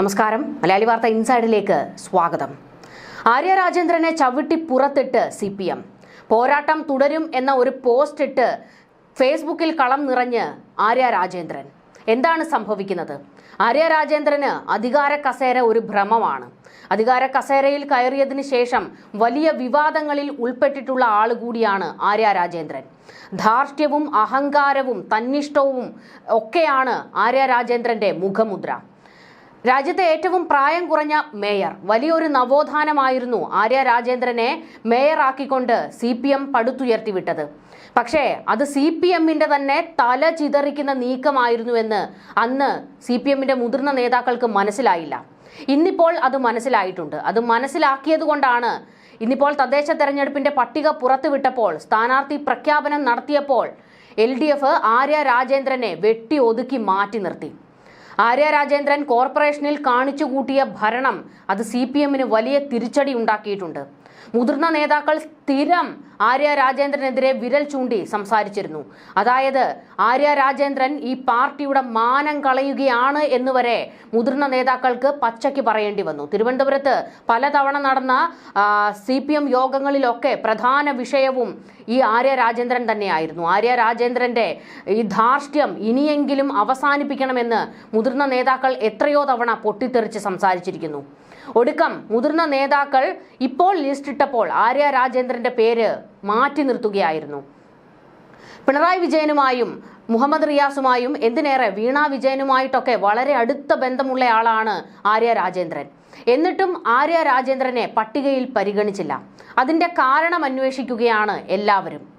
നമസ്കാരം. മലയാളി വാർത്ത ഇൻസൈഡിലേക്ക് സ്വാഗതം. ആര്യ രാജേന്ദ്രനെ ചവിട്ടി പുറത്തിട്ട് സി പി എം പോരാട്ടം തുടരും എന്ന ഒരു പോസ്റ്റ് ഇട്ട് ഫേസ്ബുക്കിൽ കളം നിറഞ്ഞ് ആര്യ രാജേന്ദ്രൻ. എന്താണ് സംഭവിക്കുന്നത്? ആര്യ രാജേന്ദ്രന് അധികാര കസേര ഒരു ഭ്രമമാണ്. അധികാര കസേരയിൽ കയറിയതിനു ശേഷം വലിയ വിവാദങ്ങളിൽ ഉൾപ്പെട്ടിട്ടുള്ള ആൾ കൂടിയാണ് ആര്യ രാജേന്ദ്രൻ. ധാർഷ്ട്യവും അഹങ്കാരവും തന്നിഷ്ടവും ഒക്കെയാണ് ആര്യ രാജേന്ദ്രന്റെ മുഖമുദ്ര. രാജ്യത്തെ ഏറ്റവും പ്രായം കുറഞ്ഞ മേയർ. വലിയൊരു നവോത്ഥാനമായിരുന്നു ആര്യ രാജേന്ദ്രനെ മേയറാക്കിക്കൊണ്ട് സി പി എം പടുത്തുയർത്തിവിട്ടത്. പക്ഷേ അത് സി പി എമ്മിന്റെ തന്നെ തല ചിതറിക്കുന്ന നീക്കമായിരുന്നുവെന്ന് അന്ന് സി പി എമ്മിന്റെ മുതിർന്ന നേതാക്കൾക്ക് മനസ്സിലായില്ല. ഇന്നിപ്പോൾ അത് മനസ്സിലായിട്ടുണ്ട്. അത് മനസ്സിലാക്കിയത് കൊണ്ടാണ് ഇന്നിപ്പോൾ തദ്ദേശ തെരഞ്ഞെടുപ്പിന്റെ പട്ടിക പുറത്തുവിട്ടപ്പോൾ സ്ഥാനാർത്ഥി പ്രഖ്യാപനം നടത്തിയപ്പോൾ എൽ ഡി എഫ് ആര്യ രാജേന്ദ്രനെ വെട്ടി ഒതുക്കി മാറ്റി നിർത്തി. ആര്യ രാജേന്ദ്രൻ കോർപ്പറേഷനിൽ കാണിച്ചുകൂട്ടിയ ഭരണം അത് സി പി എമ്മിന് വലിയ തിരിച്ചടി ഉണ്ടാക്കിയിട്ടുണ്ട്. മുതിർന്ന നേതാക്കൾ സ്ഥിരം ആര്യ രാജേന്ദ്രനെതിരെ വിരൽ ചൂണ്ടി സംസാരിച്ചിരുന്നു. അതായത് ആര്യ രാജേന്ദ്രൻ ഈ പാർട്ടിയുടെ മാനം കളയുകയാണ് എന്നുവരെ മുതിർന്ന നേതാക്കൾക്ക് പച്ചയ്ക്ക് പറയേണ്ടി വന്നു. തിരുവനന്തപുരത്ത് പലതവണ നടന്ന സി പി എം യോഗങ്ങളിലൊക്കെ പ്രധാന വിഷയവും ഈ ആര്യ രാജേന്ദ്രൻ തന്നെയായിരുന്നു. ആര്യ രാജേന്ദ്രന്റെ ഈ ധാർഷ്ട്യം ഇനിയെങ്കിലും അവസാനിപ്പിക്കണമെന്ന് മുതിർന്ന നേതാക്കൾ എത്രയോ തവണ പൊട്ടിത്തെറിച്ച് സംസാരിച്ചിരിക്കുന്നു. ഒടുക്കം മുതിർന്ന നേതാക്കൾ ഇപ്പോൾ ലിസ്റ്റ് ഇട്ടപ്പോൾ ആര്യ രാജേന്ദ്രന്റെ പേര് മാറ്റി നിർത്തുകയായിരുന്നു. പിണറായി വിജയനുമായും മുഹമ്മദ് റിയാസുമായും എന്തിനേറെ വീണ വിജയനുമായിട്ടൊക്കെ വളരെ അടുത്ത ബന്ധമുള്ള ആളാണ് ആര്യ രാജേന്ദ്രൻ. എന്നിട്ടും ആര്യ രാജേന്ദ്രനെ പട്ടികയിൽ പരിഗണിച്ചില്ല. അതിന്റെ കാരണം അന്വേഷിക്കുകയാണ് എല്ലാവരും.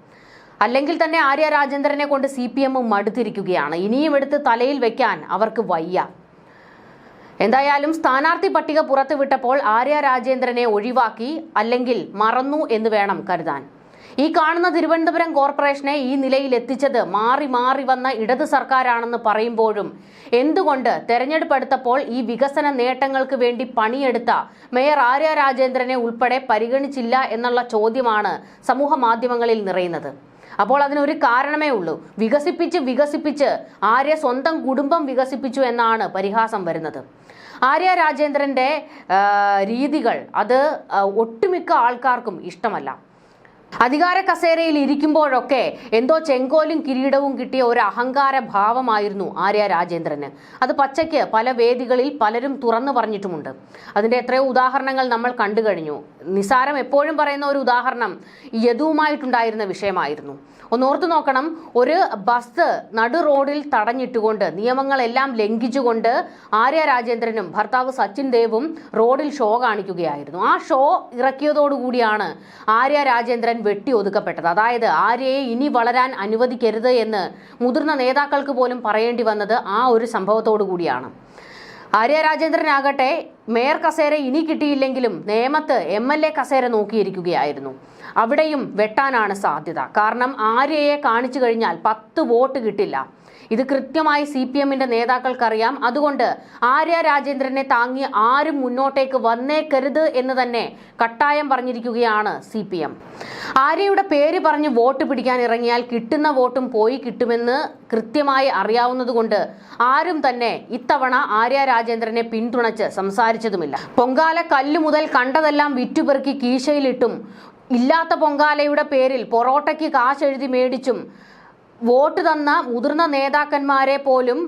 അല്ലെങ്കിൽ തന്നെ ആര്യ രാജേന്ദ്രനെ കൊണ്ട് സി പി എം മടുത്തിരിക്കുകയാണ്. ഇനിയും എടുത്ത് തലയിൽ വെക്കാൻ അവർക്ക് വയ്യ. എന്തായാലും സ്ഥാനാർത്ഥി പട്ടിക പുറത്തുവിട്ടപ്പോൾ ആര്യ രാജേന്ദ്രനെ ഒഴിവാക്കി അല്ലെങ്കിൽ മറന്നു എന്ന് വേണം കരുതാൻ. ഈ കാണുന്ന തിരുവനന്തപുരം കോർപ്പറേഷനെ ഈ നിലയിൽ എത്തിച്ചത് മാറി മാറി വന്ന ഇടത് സർക്കാരാണെന്ന് പറയുമ്പോഴും എന്തുകൊണ്ട് തെരഞ്ഞെടുപ്പ് അടുത്തപ്പോൾ ഈ വികസന നേട്ടങ്ങൾക്ക് വേണ്ടി പണിയെടുത്ത മേയർ ആര്യ രാജേന്ദ്രനെ ഉൾപ്പെടെ പരിഗണിച്ചില്ല എന്നുള്ള ചോദ്യമാണ് സമൂഹ മാധ്യമങ്ങളിൽ നിറയുന്നത്. അപ്പോൾ അതിനൊരു കാരണമേ ഉള്ളൂ. വികസിപ്പിച്ച് വികസിപ്പിച്ച് ആര്യ സ്വന്തം കുടുംബം വികസിപ്പിച്ചു എന്നാണ് പരിഹാസം വരുന്നത്. ആര്യ രാജേന്ദ്രന്റെ രീതികൾ അത് ഒട്ടുമിക്ക ആൾക്കാർക്കും ഇഷ്ടമല്ല. അധികാര കസേരയിൽ ഇരിക്കുമ്പോഴൊക്കെ എന്തോ ചെങ്കോലും കിരീടവും കിട്ടിയ ഒരു അഹങ്കാര ഭാവമായിരുന്നു ആര്യ രാജേന്ദ്രന്. അത് പച്ചയ്ക്ക് പല വേദികളിൽ പലരും തുറന്നു പറഞ്ഞിട്ടുമുണ്ട്. അതിന്റെ എത്രയോ ഉദാഹരണങ്ങൾ നമ്മൾ കണ്ടു കഴിഞ്ഞു. നിസാരം എപ്പോഴും പറയുന്ന ഒരു ഉദാഹരണം യദുവുമായിട്ടുണ്ടായിരുന്ന വിഷയമായിരുന്നു. ഒന്ന് ഓർത്തു നോക്കണം ഒരു ബസ് നടു റോഡിൽ തടഞ്ഞിട്ടുകൊണ്ട് നിയമങ്ങളെല്ലാം ലംഘിച്ചുകൊണ്ട് ആര്യ രാജേന്ദ്രനും ഭർത്താവ് സച്ചിൻ ദേവും റോഡിൽ ഷോ കാണിക്കുകയായിരുന്നു. ആ ഷോ ഇറക്കിയതോടുകൂടിയാണ് ആര്യ രാജേന്ദ്രൻ വെട്ടി ഒതുക്കപ്പെട്ടത്. അതായത് ആര്യയെ ഇനി വളരാൻ അനുവദിക്കരുത് എന്ന് മുതിർന്ന നേതാക്കൾക്ക് പോലും പറയേണ്ടി വന്നത് ആ ഒരു സംഭവത്തോടു കൂടിയാണ് ആര്യ രാജേന്ദ്രനാകട്ടെ മേയർ കസേര ഇനി കിട്ടിയില്ലെങ്കിലും നേമത്ത് എം എൽ എ കസേര നോക്കിയിരിക്കുകയായിരുന്നു. അവിടെയും വെട്ടാനാണ് സാധ്യത. കാരണം ആര്യയെ കാണിച്ചു കഴിഞ്ഞാൽ പത്ത് വോട്ട് കിട്ടില്ല. ഇത് കൃത്യമായി സി പി എമ്മിന്റെ നേതാക്കൾക്കറിയാം. അതുകൊണ്ട് ആര്യ രാജേന്ദ്രനെ താങ്ങി ആരും മുന്നോട്ടേക്ക് വന്നേക്കരുത് എന്ന് തന്നെ കട്ടായം പറഞ്ഞിരിക്കുകയാണ് സി പി എം. ആര്യയുടെ പേര് പറഞ്ഞ് വോട്ട് പിടിക്കാൻ ഇറങ്ങിയാൽ കിട്ടുന്ന വോട്ടും പോയി കിട്ടുമെന്ന് കൃത്യമായി അറിയാവുന്നതുകൊണ്ട് ആരും തന്നെ ഇത്തവണ ആര്യ രാജേന്ദ്രനെ പിന്തുണച്ച് സംസാരിച്ചതുമില്ല. പൊങ്കാല കല്ലു മുതൽ കണ്ടതെല്ലാം വിറ്റുപെറുക്കി കീശയിലിട്ടും ഇല്ലാത്ത പൊങ്കാലയുടെ പേരിൽ പൊറോട്ടയ്ക്ക് കാശെഴുതി മേടിച്ചും വോട്ട് തന്ന മുതിർന്ന നേതാക്കന്മാരെ പോലും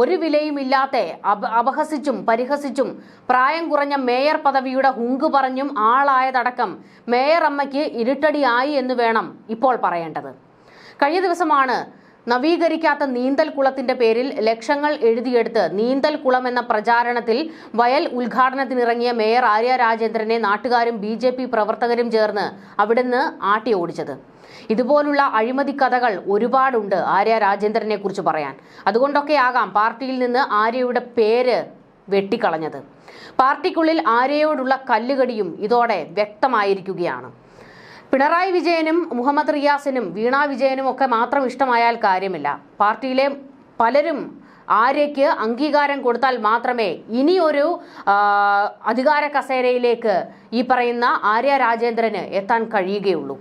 ഒരു വിലയുമില്ലാത്ത അപ അപഹസിച്ചും പരിഹസിച്ചും പ്രായം കുറഞ്ഞ മേയർ പദവിയുടെ ഹുങ്ക് പറഞ്ഞും ആളായതടക്കം മേയർ അമ്മയ്ക്ക് ഇരുട്ടടിയായി എന്ന് വേണം ഇപ്പോൾ പറയേണ്ടത്. കഴിഞ്ഞ ദിവസമാണ് നവീകരിക്കാത്ത നീന്തൽ കുളത്തിന്റെ പേരിൽ ലക്ഷങ്ങൾ എഴുതിയെടുത്ത് നീന്തൽ കുളം എന്ന പ്രചാരണത്തിൽ വയൽ ഉദ്ഘാടനത്തിനിറങ്ങിയ മേയർ ആര്യ രാജേന്ദ്രനെ നാട്ടുകാരും ബി പ്രവർത്തകരും ചേർന്ന് അവിടുന്ന് ആട്ടി ഓടിച്ചത്. ഇതുപോലുള്ള അഴിമതി കഥകൾ ഒരുപാടുണ്ട് ആര്യ രാജേന്ദ്രനെ കുറിച്ച് പറയാൻ. അതുകൊണ്ടൊക്കെ ആകാം പാർട്ടിയിൽ നിന്ന് ആര്യയുടെ പേര് വെട്ടിക്കളഞ്ഞത്. പാർട്ടിക്കുള്ളിൽ ആര്യയോടുള്ള കല്ലുകടിയും ഇതോടെ വ്യക്തമായിരിക്കുകയാണ്. പിണറായി വിജയനും മുഹമ്മദ് റിയാസിനും വീണ വിജയനും ഒക്കെ മാത്രം ഇഷ്ടമായാൽ കാര്യമില്ല. പാർട്ടിയിലെ പലരും ആര്യയ്ക്ക് അംഗീകാരം കൊടുത്താൽ മാത്രമേ ഇനിയൊരു അധികാര കസേരയിലേക്ക് ഈ പറയുന്ന ആര്യ രാജേന്ദ്രന് എത്താൻ കഴിയുകയുള്ളൂ.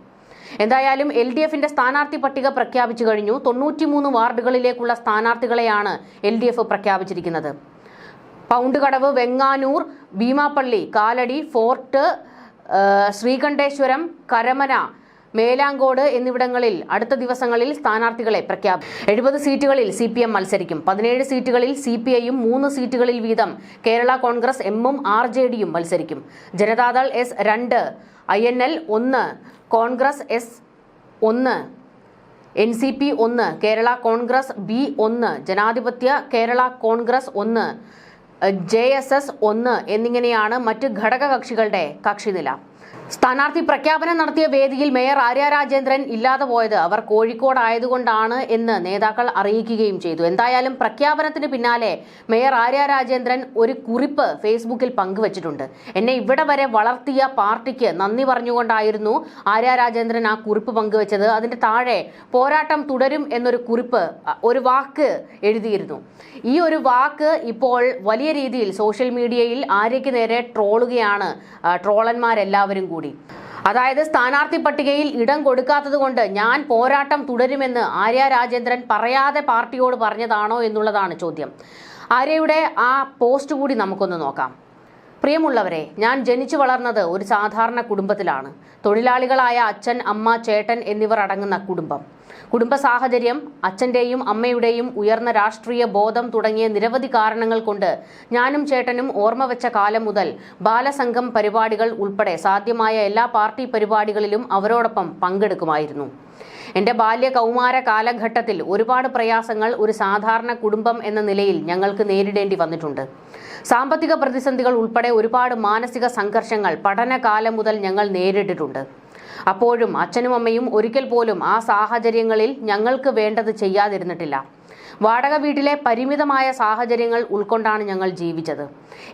എന്തായാലും എൽ ഡി എഫിന്റെ സ്ഥാനാർത്ഥി പട്ടിക പ്രഖ്യാപിച്ചു കഴിഞ്ഞു. തൊണ്ണൂറ്റിമൂന്ന് വാർഡുകളിലേക്കുള്ള സ്ഥാനാർത്ഥികളെയാണ് എൽ ഡി എഫ് പ്രഖ്യാപിച്ചിരിക്കുന്നത്. പൗണ്ട് കടവ് വെങ്ങാനൂർ ഭീമാപ്പള്ളി കാലടി ഫോർട്ട് ശ്രീകണ്ഠേശ്വരം കരമന മേലാങ്കോട് എന്നിവിടങ്ങളിൽ അടുത്ത ദിവസങ്ങളിൽ സ്ഥാനാർത്ഥികളെ പ്രഖ്യാപിക്കും എഴുപത് സീറ്റുകളിൽ സി പി എം മത്സരിക്കും. പതിനേഴ് സീറ്റുകളിൽ സി പി ഐയും മൂന്ന് സീറ്റുകളിൽ വീതം കേരള കോൺഗ്രസ് എമ്മും ആർ ജെ ഡിയും മത്സരിക്കും. ജനതാദൾ എസ് രണ്ട് ഐ എൻ എൽ ഒന്ന് കോൺഗ്രസ് എസ് ഒന്ന് എൻ സി പി ഒന്ന് കേരള കോൺഗ്രസ് ബി ഒന്ന് ജനാധിപത്യ കേരള കോൺഗ്രസ് ഒന്ന് ജെ എസ് എസ് ഒന്ന് എന്നിങ്ങനെയാണ് മറ്റ് ഘടകകക്ഷികളുടെ കക്ഷിനില. സ്ഥാനാർത്ഥി പ്രഖ്യാപനം നടത്തിയ വേദിയിൽ മേയർ ആര്യ രാജേന്ദ്രൻ ഇല്ലാതെ പോയത് അവർ കോഴിക്കോട് ആയതുകൊണ്ടാണ് എന്ന് നേതാക്കൾ അറിയിക്കുകയും ചെയ്തു. എന്തായാലും പ്രഖ്യാപനത്തിന് പിന്നാലെ മേയർ ആര്യ രാജേന്ദ്രൻ ഒരു കുറിപ്പ് ഫേസ്ബുക്കിൽ പങ്കുവച്ചിട്ടുണ്ട്. എന്നെ ഇവിടെ വരെ വളർത്തിയ പാർട്ടിക്ക് നന്ദി പറഞ്ഞുകൊണ്ടായിരുന്നു ആര്യ രാജേന്ദ്രൻ ആ കുറിപ്പ് പങ്കുവച്ചത്. അതിന്റെ താഴെ പോരാട്ടം തുടരും എന്നൊരു കുറിപ്പ് ഒരു വാക്ക് എഴുതിയിരുന്നു. ഈ ഒരു വാക്ക് ഇപ്പോൾ വലിയ രീതിയിൽ സോഷ്യൽ മീഡിയയിൽ ആര്യയ്ക്ക് നേരെ ട്രോളുകയാണ് ട്രോളന്മാരെല്ലാവരും കൂടി. അതായത് സ്ഥാനാർത്ഥി പട്ടികയിൽ ഇടം കൊടുക്കാത്തത് കൊണ്ട് ഞാൻ പോരാട്ടം തുടരുമെന്ന് ആര്യ രാജേന്ദ്രൻ പറയാതെ പാർട്ടിയോട് പറഞ്ഞതാണോ എന്നുള്ളതാണ് ചോദ്യം. ആര്യയുടെ ആ പോസ്റ്റ് കൂടി നമുക്കൊന്ന് നോക്കാം. പ്രിയമുള്ളവരെ ഞാൻ ജനിച്ചു വളർന്നത് ഒരു സാധാരണ കുടുംബത്തിലാണ്. തൊഴിലാളികളായ അച്ഛൻ അമ്മ ചേട്ടൻ എന്നിവർ അടങ്ങുന്ന കുടുംബം. കുടുംബ സാഹചര്യം അച്ഛന്റെയും അമ്മയുടെയും ഉയർന്ന രാഷ്ട്രീയ ബോധം തുടങ്ങിയ നിരവധി കാരണങ്ങൾ കൊണ്ട് ഞാനും ചേട്ടനും ഓർമ്മ വെച്ച കാലം മുതൽ ബാലസംഘം പരിപാടികൾ ഉൾപ്പെടെ സാധ്യമായ എല്ലാ പാർട്ടി പരിപാടികളിലും അവരോടൊപ്പം പങ്കെടുക്കുമായിരുന്നു. എന്റെ ബാല്യ കൗമാര കാലഘട്ടത്തിൽ ഒരുപാട് പ്രയാസങ്ങൾ ഒരു സാധാരണ കുടുംബം എന്ന നിലയിൽ ഞങ്ങൾക്ക് നേരിടേണ്ടി വന്നിട്ടുണ്ട്. സാമ്പത്തിക പ്രതിസന്ധികൾ ഉൾപ്പെടെ ഒരുപാട് മാനസിക സംഘർഷങ്ങൾ പഠനകാലം മുതൽ ഞങ്ങൾ നേരിട്ടിട്ടുണ്ട്. അപ്പോഴും അച്ഛനും അമ്മയും ഒരിക്കൽ പോലും ആ സാഹചര്യങ്ങളിൽ ഞങ്ങൾക്ക് വേണ്ടത് ചെയ്യാതിരുന്നിട്ടില്ല. വാടക വീട്ടിലെ പരിമിതമായ സാഹചര്യങ്ങൾ ഉൾക്കൊണ്ടാണ് ഞങ്ങൾ ജീവിച്ചത്.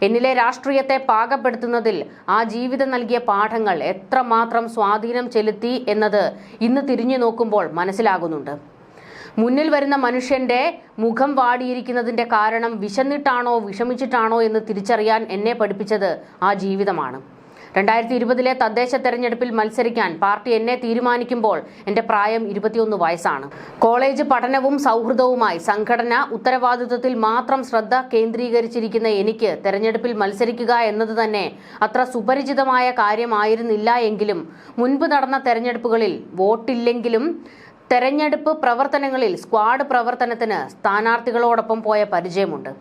എന്നിലെ രാഷ്ട്രീയത്തെ പാകപ്പെടുത്തുന്നതിൽ ആ ജീവിതം നൽകിയ പാഠങ്ങൾ എത്രമാത്രം സ്വാധീനം ചെലുത്തി എന്നത് ഇന്ന് തിരിഞ്ഞു നോക്കുമ്പോൾ മനസ്സിലാകുന്നുണ്ട്. മുന്നിൽ വരുന്ന മനുഷ്യന്റെ മുഖം വാടിയിരിക്കുന്നതിന്റെ കാരണം വിശന്നിട്ടാണോ വിഷമിച്ചിട്ടാണോ എന്ന് തിരിച്ചറിയാൻ എന്നെ പഠിപ്പിച്ചത് ആ ജീവിതമാണ്. രണ്ടായിരത്തി ഇരുപതിലെ തദ്ദേശ തെരഞ്ഞെടുപ്പിൽ മത്സരിക്കാൻ പാർട്ടി എന്നെ തീരുമാനിക്കുമ്പോൾ എന്റെ പ്രായം ഇരുപത്തിയൊന്ന് വയസ്സാണ്. കോളേജ് പഠനവും സൗഹൃദവുമായി സംഘടന ഉത്തരവാദിത്വത്തിൽ മാത്രം ശ്രദ്ധ കേന്ദ്രീകരിച്ചിരിക്കുന്ന എനിക്ക് തെരഞ്ഞെടുപ്പിൽ മത്സരിക്കുക എന്നത് തന്നെ അത്ര സുപരിചിതമായ കാര്യമായിരുന്നില്ല എങ്കിലും മുൻപ് നടന്ന തെരഞ്ഞെടുപ്പുകളിൽ വോട്ടില്ലെങ്കിലും തെരഞ്ഞെടുപ്പ് പ്രവർത്തനങ്ങളിൽ സ്ക്വാഡ് പ്രവർത്തനത്തിന് സ്ഥാനാർത്ഥികളോടൊപ്പം പോയ പരിചയമുണ്ട്.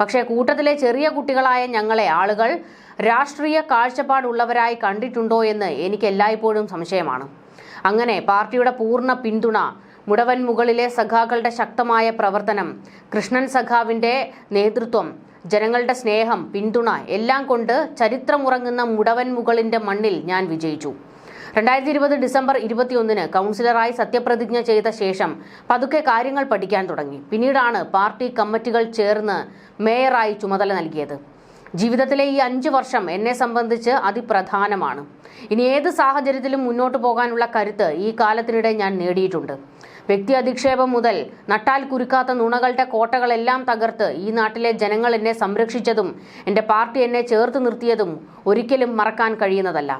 പക്ഷേ കൂട്ടത്തിലെ ചെറിയ കുട്ടികളായ ഞങ്ങളെ ആളുകൾ രാഷ്ട്രീയ കാഴ്ചപ്പാടുള്ളവരായി കണ്ടിട്ടുണ്ടോ എന്ന് എനിക്ക് എല്ലായ്പ്പോഴും സംശയമാണ്. അങ്ങനെ പാർട്ടിയുടെ പൂർണ പിന്തുണ മുടവൻ മുകളിലെ സഖാക്കളുടെ ശക്തമായ പ്രവർത്തനം കൃഷ്ണൻ സഖാവിന്റെ നേതൃത്വം ജനങ്ങളുടെ സ്നേഹം പിന്തുണ എല്ലാം കൊണ്ട് ചരിത്രമുറങ്ങുന്ന മുടവൻ മുകളിന്റെ മണ്ണിൽ ഞാൻ വിജയിച്ചു. രണ്ടായിരത്തി ഇരുപത് ഡിസംബർ ഇരുപത്തിയൊന്നിന് കൗൺസിലറായി സത്യപ്രതിജ്ഞ ചെയ്ത ശേഷം പതുക്കെ കാര്യങ്ങൾ പഠിക്കാൻ തുടങ്ങി. പിന്നീടാണ് പാർട്ടി കമ്മിറ്റികൾ ചേർന്ന് മേയറായി ചുമതല നൽകിയത്. ജീവിതത്തിലെ ഈ അഞ്ച് വർഷം എന്നെ സംബന്ധിച്ച് അതിപ്രധാനമാണ്. ഇനി ഏത് സാഹചര്യത്തിലും മുന്നോട്ട് പോകാനുള്ള കരുത്ത് ഈ കാലത്തിനിടെ ഞാൻ നേടിയിട്ടുണ്ട്. വ്യക്തി അധിക്ഷേപം മുതൽ നട്ടാൽ കുരുക്കാത്ത നുണകളുടെ കോട്ടകളെല്ലാം തകർത്ത് ഈ നാട്ടിലെ ജനങ്ങൾ എന്നെ സംരക്ഷിച്ചതും എന്റെ പാർട്ടി എന്നെ ചേർത്ത് നിർത്തിയതും ഒരിക്കലും മറക്കാൻ കഴിയുന്നതല്ല.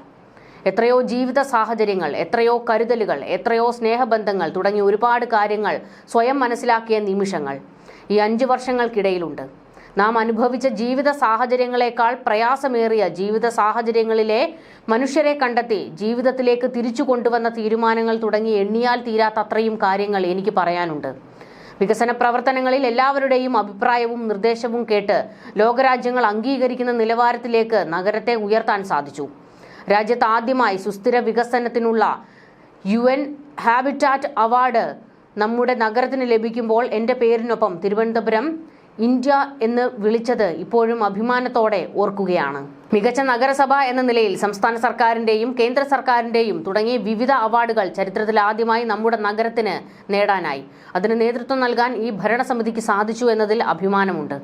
എത്രയോ ജീവിത സാഹചര്യങ്ങൾ എത്രയോ കരുതലുകൾ എത്രയോ സ്നേഹബന്ധങ്ങൾ തുടങ്ങി ഒരുപാട് കാര്യങ്ങൾ സ്വയം മനസ്സിലാക്കിയ നിമിഷങ്ങൾ ഈ അഞ്ച് വർഷങ്ങൾക്കിടയിലുണ്ട്. നാം അനുഭവിച്ച ജീവിത സാഹചര്യങ്ങളെക്കാൾ പ്രയാസമേറിയ ജീവിത സാഹചര്യങ്ങളിലെ മനുഷ്യരെ കണ്ടെത്തി ജീവിതത്തിലേക്ക് തിരിച്ചു കൊണ്ടുവന്ന തീരുമാനങ്ങൾ തുടങ്ങി എണ്ണിയാൽ തീരാത്തത്രയും കാര്യങ്ങൾ എനിക്ക് പറയാനുണ്ട്. വികസന പ്രവർത്തനങ്ങളിൽ എല്ലാവരുടെയും അഭിപ്രായവും നിർദ്ദേശവും കേട്ട് ലോകരാജ്യങ്ങൾ അംഗീകരിക്കുന്ന നിലവാരത്തിലേക്ക് നഗരത്തെ ഉയർത്താൻ സാധിച്ചു. രാജ്യത്ത് ആദ്യമായി സുസ്ഥിര വികസനത്തിനുള്ള യു എൻ ഹാബിറ്റാറ്റ് അവാർഡ് നമ്മുടെ നഗരത്തിന് ലഭിക്കുമ്പോൾ എന്റെ പേരിനൊപ്പം തിരുവനന്തപുരം ഇന്ത്യ എന്ന് വിളിച്ചത് ഇപ്പോഴും അഭിമാനത്തോടെ ഓർക്കുകയാണ്. മികച്ച നഗരസഭ എന്ന നിലയിൽ സംസ്ഥാന സർക്കാരിന്റെയും കേന്ദ്ര സർക്കാരിന്റെയും തുടങ്ങിയ വിവിധ അവാർഡുകൾ ചരിത്രത്തിൽ ആദ്യമായി നമ്മുടെ നഗരത്തിന് നേടാനായി. അതിന് നേതൃത്വം നൽകാൻ ഈ ഭരണസമിതിക്ക് സാധിച്ചു എന്നതിൽ അഭിമാനമുണ്ട്.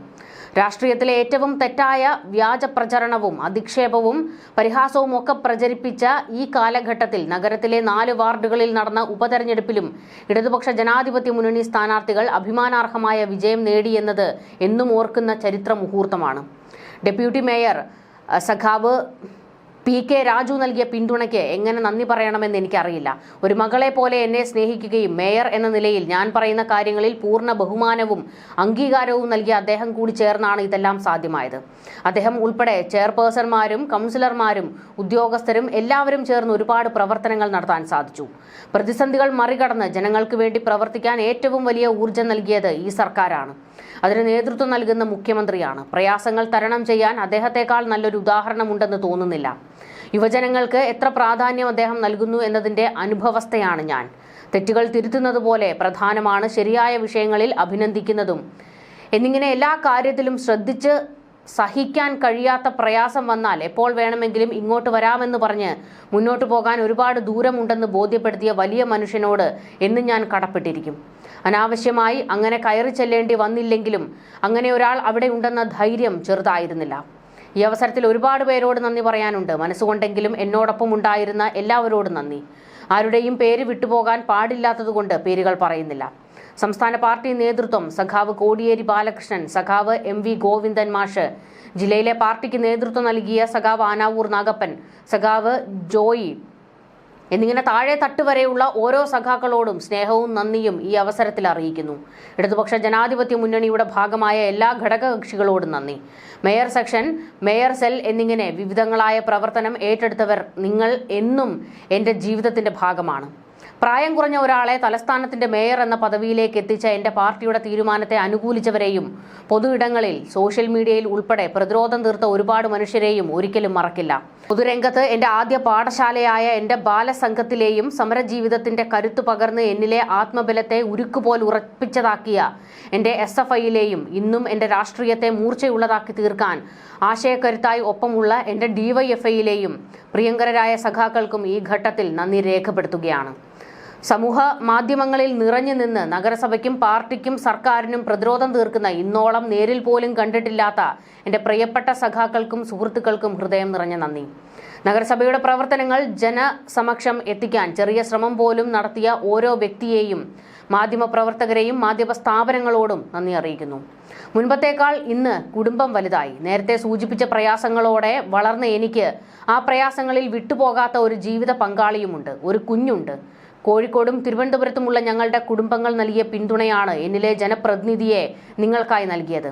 രാഷ്ട്രീയത്തിലെ ഏറ്റവും തെറ്റായ വ്യാജ പ്രചരണവും അധിക്ഷേപവും പരിഹാസവും ഒക്കെ പ്രചരിപ്പിച്ച ഈ കാലഘട്ടത്തിൽ നഗരത്തിലെ നാല് വാർഡുകളിൽ നടന്ന ഉപതെരഞ്ഞെടുപ്പിലും ഇടതുപക്ഷ ജനാധിപത്യ മുന്നണി സ്ഥാനാർത്ഥികൾ അഭിമാനാർഹമായ വിജയം നേടിയെന്നത് എന്നും ഓർക്കുന്ന ചരിത്ര മുഹൂർത്തമാണ്. ഡെപ്യൂട്ടി മേയർ സഖാവ് പി കെ രാജു നൽകിയ പിന്തുണയ്ക്ക് എങ്ങനെ നന്ദി പറയണമെന്ന് എനിക്കറിയില്ല. ഒരു മകളെ പോലെ എന്നെ സ്നേഹിക്കുകയും മേയർ എന്ന നിലയിൽ ഞാൻ പറയുന്ന കാര്യങ്ങളിൽ പൂർണ ബഹുമാനവും അംഗീകാരവും നൽകിയ അദ്ദേഹം കൂടി ചേർന്നാണ് ഇതെല്ലാം സാധ്യമായത്. അദ്ദേഹം ഉൾപ്പെടെ ചെയർപേഴ്സൺമാരും കൗൺസിലർമാരും ഉദ്യോഗസ്ഥരും എല്ലാവരും ചേർന്ന് ഒരുപാട് പ്രവർത്തനങ്ങൾ നടത്താൻ സാധിച്ചു. പ്രതിസന്ധികൾ മറികടന്ന് ജനങ്ങൾക്ക് വേണ്ടി പ്രവർത്തിക്കാൻ ഏറ്റവും വലിയ ഊർജം നൽകിയത് ഈ സർക്കാരാണ്. അതിന് നേതൃത്വം നൽകുന്ന മുഖ്യമന്ത്രിയാണ്. പ്രയാസങ്ങൾ തരണം ചെയ്യാൻ അദ്ദേഹത്തെക്കാൾ നല്ലൊരു ഉദാഹരണമുണ്ടെന്ന് തോന്നുന്നില്ല. യുവജനങ്ങൾക്ക് എത്ര പ്രാധാന്യം അദ്ദേഹം നൽകുന്നു എന്നതിന്റെ അനുഭവസ്ഥയാണ് ഞാൻ. തെറ്റുകൾ തിരുത്തുന്നത് പോലെ പ്രധാനമാണ് ശരിയായ വിഷയങ്ങളിൽ അഭിനന്ദിക്കുന്നതും. എന്നിങ്ങനെ എല്ലാ കാര്യത്തിലും ശ്രദ്ധിച്ച് സഹിക്കാൻ കഴിയാത്ത പ്രയാസം വന്നാൽ എപ്പോൾ വേണമെങ്കിലും ഇങ്ങോട്ട് വരാമെന്ന് പറഞ്ഞ് മുന്നോട്ട് പോകാൻ ഒരുപാട് ദൂരമുണ്ടെന്ന് ബോധ്യപ്പെടുത്തിയ വലിയ മനുഷ്യനോട് എന്നും ഞാൻ കടപ്പെട്ടിരിക്കും. അനാവശ്യമായി അങ്ങനെ കയറി ചെല്ലേണ്ടി വന്നില്ലെങ്കിലും അങ്ങനെ ഒരാൾ അവിടെ ഉണ്ടെന്ന ധൈര്യം ചെറുതായിരുന്നില്ല. ഈ അവസരത്തിൽ ഒരുപാട് പേരോട് നന്ദി പറയാനുണ്ട്. മനസ്സുകൊണ്ടെങ്കിലും എന്നോടൊപ്പം ഉണ്ടായിരുന്ന എല്ലാവരോടും നന്ദി. ആരുടെയും പേര് വിട്ടുപോകാൻ പാടില്ലാത്തതുകൊണ്ട് പേരുകൾ പറയുന്നില്ല. സംസ്ഥാന പാർട്ടി നേതൃത്വം സഖാവ് കോടിയേരി ബാലകൃഷ്ണൻ സഖാവ് എം വി ഗോവിന്ദൻ മാഷ് ജില്ലയിലെ പാർട്ടിക്ക് നേതൃത്വം നൽകിയ സഖാവ് ആനാവൂർ നാഗപ്പൻ സഖാവ് ജോയി എന്നിങ്ങനെ താഴെ തട്ടുവരെയുള്ള ഓരോ സഖാക്കളോടും സ്നേഹവും നന്ദിയും ഈ അവസരത്തിൽ അറിയിക്കുന്നു. ഇടതുപക്ഷ ജനാധിപത്യ മുന്നണിയുടെ ഭാഗമായ എല്ലാ ഘടകകക്ഷികളോടും നന്ദി. മേയർ സെക്ഷൻ മേയർ സെൽ എന്നിങ്ങനെ വിവിധങ്ങളായ പ്രവർത്തനം ഏറ്റെടുത്തവർ നിങ്ങൾ എന്നും എന്റെ ജീവിതത്തിന്റെ ഭാഗമാണ്. പ്രായം കുറഞ്ഞ ഒരാളെ തലസ്ഥാനത്തിന്റെ മേയർ എന്ന പദവിയിലേക്ക് എത്തിച്ച എന്റെ പാർട്ടിയുടെ തീരുമാനത്തെ അനുകൂലിച്ചവരെയും പൊതു ഇടങ്ങളിൽ സോഷ്യൽ മീഡിയയിൽ ഉൾപ്പെടെ പ്രതിരോധം തീർത്ത ഒരുപാട് മനുഷ്യരെയും ഒരിക്കലും മറക്കില്ല. പൊതുരംഗത്ത് എന്റെ ആദ്യ പാഠശാലയായ എന്റെ ബാലസംഘത്തിലെയും സമരജീവിതത്തിന്റെ കരുത്തു പകർന്ന് എന്നിലെ ആത്മബലത്തെ ഉരുക്കുപോൽ ഉറപ്പിച്ചതാക്കിയ എന്റെ എസ് എഫ് ഐയിലെയും ഇന്നും എന്റെ രാഷ്ട്രീയത്തെ മൂർച്ചയുള്ളതാക്കി തീർക്കാൻ ആശയക്കരുത്തായി ഒപ്പമുള്ള എന്റെ ഡിവൈഎഫ്ഐയിലെയും പ്രിയങ്കരരായ സഖാക്കൾക്കും ഈ ഘട്ടത്തിൽ നന്ദി രേഖപ്പെടുത്തുകയാണ്. സമൂഹ മാധ്യമങ്ങളിൽ നിറഞ്ഞു നിന്ന് നഗരസഭയ്ക്കും പാർട്ടിക്കും സർക്കാരിനും പ്രതിരോധം തീർക്കുന്ന ഇന്നോളം നേരിൽ പോലും കണ്ടിട്ടില്ലാത്ത എന്റെ പ്രിയപ്പെട്ട സഖാക്കൾക്കും സുഹൃത്തുക്കൾക്കും ഹൃദയം നിറഞ്ഞ നന്ദി. നഗരസഭയുടെ പ്രവർത്തനങ്ങൾ ജനസമക്ഷം എത്തിക്കാൻ ചെറിയ ശ്രമം പോലും നടത്തിയ ഓരോ വ്യക്തിയെയും മാധ്യമപ്രവർത്തകരെയും മാധ്യമ സ്ഥാപനങ്ങളോടും നന്ദി അറിയിക്കുന്നു. മുൻപത്തേക്കാൾ ഇന്ന് കുടുംബം വലുതായി. നേരത്തെ സൂചിപ്പിച്ച പ്രയാസങ്ങളോടെ വളർന്ന എനിക്ക് ആ പ്രയാസങ്ങളിൽ വിട്ടുപോകാത്ത ഒരു ജീവിത പങ്കാളിയുമുണ്ട് ഒരു കുഞ്ഞുണ്ട്. കോഴിക്കോടും തിരുവനന്തപുരത്തുമുള്ള ഞങ്ങളുടെ കുടുംബങ്ങൾ നൽകിയ പിന്തുണയാണ് എന്നിലെ ജനപ്രതിനിധിയെ നിങ്ങൾക്കായി നൽകിയത്.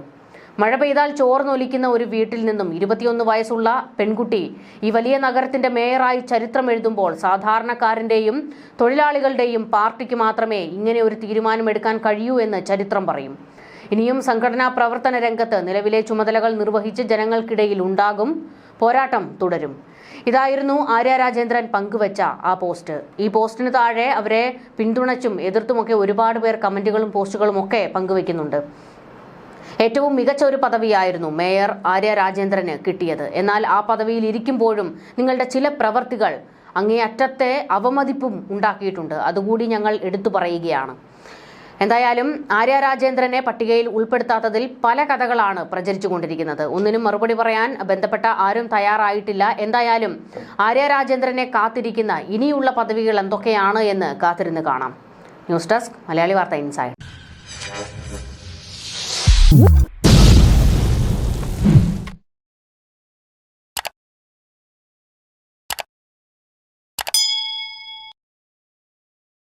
മഴ പെയ്താൽ ചോർന്നൊലിക്കുന്ന ഒരു വീട്ടിൽ നിന്നും ഇരുപത്തിയൊന്ന് വയസ്സുള്ള പെൺകുട്ടി ഈ വലിയ നഗരത്തിന്റെ മേയറായി ചരിത്രം എഴുതുമ്പോൾ സാധാരണക്കാരന്റെയും തൊഴിലാളികളുടെയും പാർട്ടിക്ക് മാത്രമേ ഇങ്ങനെ ഒരു തീരുമാനമെടുക്കാൻ കഴിയൂ എന്ന് ചരിത്രം പറയും. ഇനിയും സംഘടനാ പ്രവർത്തന രംഗത്ത് നിലവിലെ ചുമതലകൾ നിർവഹിച്ച് ജനങ്ങൾക്കിടയിൽ ഉണ്ടാകും. പോരാട്ടം തുടരും. ഇതായിരുന്നു ആര്യ രാജേന്ദ്രൻ പങ്കുവച്ച ആ പോസ്റ്റ്. ഈ പോസ്റ്റിന് താഴെ അവരെ പിന്തുണച്ചും എതിർത്തുമൊക്കെ ഒരുപാട് പേർ കമന്റുകളും പോസ്റ്റുകളും ഒക്കെ പങ്കുവെക്കുന്നുണ്ട് ഏറ്റവും മികച്ച ഒരു പദവിയായിരുന്നു മേയർ ആര്യ രാജേന്ദ്രന് കിട്ടിയത്. എന്നാൽ ആ പദവിയിൽ ഇരിക്കുമ്പോഴും നിങ്ങളുടെ ചില പ്രവർത്തികൾ അങ്ങേയറ്റത്തെ അവമതിപ്പും ഉണ്ടാക്കിയിട്ടുണ്ട്. അതുകൂടി ഞങ്ങൾ എടുത്തു പറയുകയാണ്. എന്തായാലും ആര്യ രാജേന്ദ്രനെ പട്ടികയിൽ ഉൾപ്പെടുത്താത്തതിൽ പല കഥകളാണ് പ്രചരിച്ചുകൊണ്ടിരിക്കുന്നത്. ഒന്നിനും മറുപടി പറയാൻ ബന്ധപ്പെട്ട ആരും തയ്യാറായിട്ടില്ല. എന്തായാലും ആര്യ രാജേന്ദ്രനെ കാത്തിരിക്കുന്ന ഇനിയുള്ള പദവികൾ എന്തൊക്കെയാണ് എന്ന് കാത്തിരുന്ന് കാണാം. ന്യൂസ് ഡെസ്ക് മലയാളി വാർത്ത ഇൻസൈഡ്.